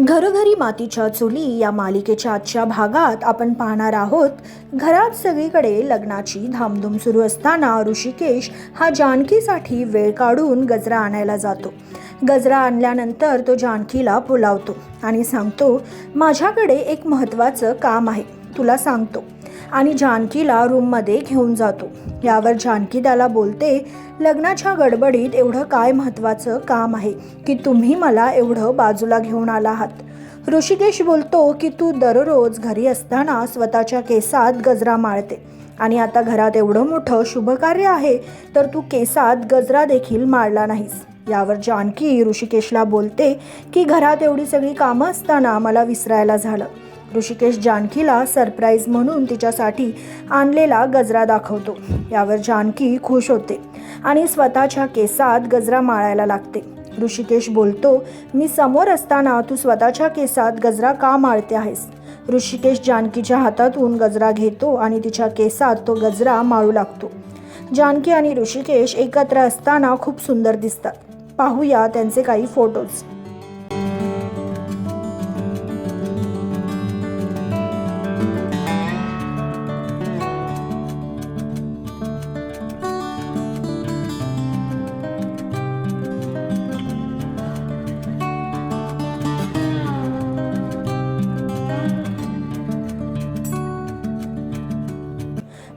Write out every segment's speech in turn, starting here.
घरोघरी मातीच्या चुली या मालिकेच्या आजच्या भागात आपण पाहणार आहोत. घरात सगळीकडे लग्नाची धामधूम सुरू असताना ऋषिकेश हा जानकीसाठी वेळ काढून गजरा आणायला जातो. गजरा आणल्यानंतर तो जानकीला बोलावतो आणि सांगतो माझ्याकडे एक महत्त्वाचं काम आहे. तुला सांगतो. आणि जानकीला रूममध्ये घेऊन जातो. यावर जानकी त्याला बोलते लग्नाच्या गडबडीत एवढं काय महत्त्वाचं काम आहे की तुम्ही मला एवढं बाजूला घेऊन आला आहात? ऋषिकेश बोलतो की तू दररोज घरी असताना स्वतःच्या केसात गजरा माळते. आणि आता घरात एवढं मोठं शुभकार्य आहे तर तू केसात गजरा देखील माळला नाहीस. यावर जानकी ऋषिकेशला बोलते की घरात एवढी सगळी कामं असताना मला विसरायला झालं. ऋषिकेश जानकीला सरप्राईज म्हणून तिच्यासाठी आणलेला गजरा दाखवतो. यावर जानकी खुश होते आणि स्वतःच्या केसात गजरा माळायला लागते. ऋषिकेश बोलतो मी समोर असताना तू स्वतःच्या केसात गजरा का माळते आहेस ऋषिकेश जानकीच्या हातातून गजरा घेतो आणि तिच्या केसात तो गजरा माळू लागतो. जानकी आणि ऋषिकेश एकत्र असताना खूप सुंदर दिसतात. पाहूया त्यांचे काही फोटोज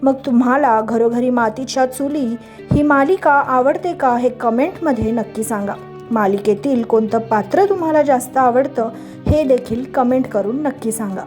मग तुम्हाला घरोघरी मातीच्या चुली ही मालिका आवडते का हे कमेंटमध्ये नक्की सांगा. मालिकेतील कोणतं पात्र तुम्हाला जास्त आवडतं हे देखील कमेंट करून नक्की सांगा.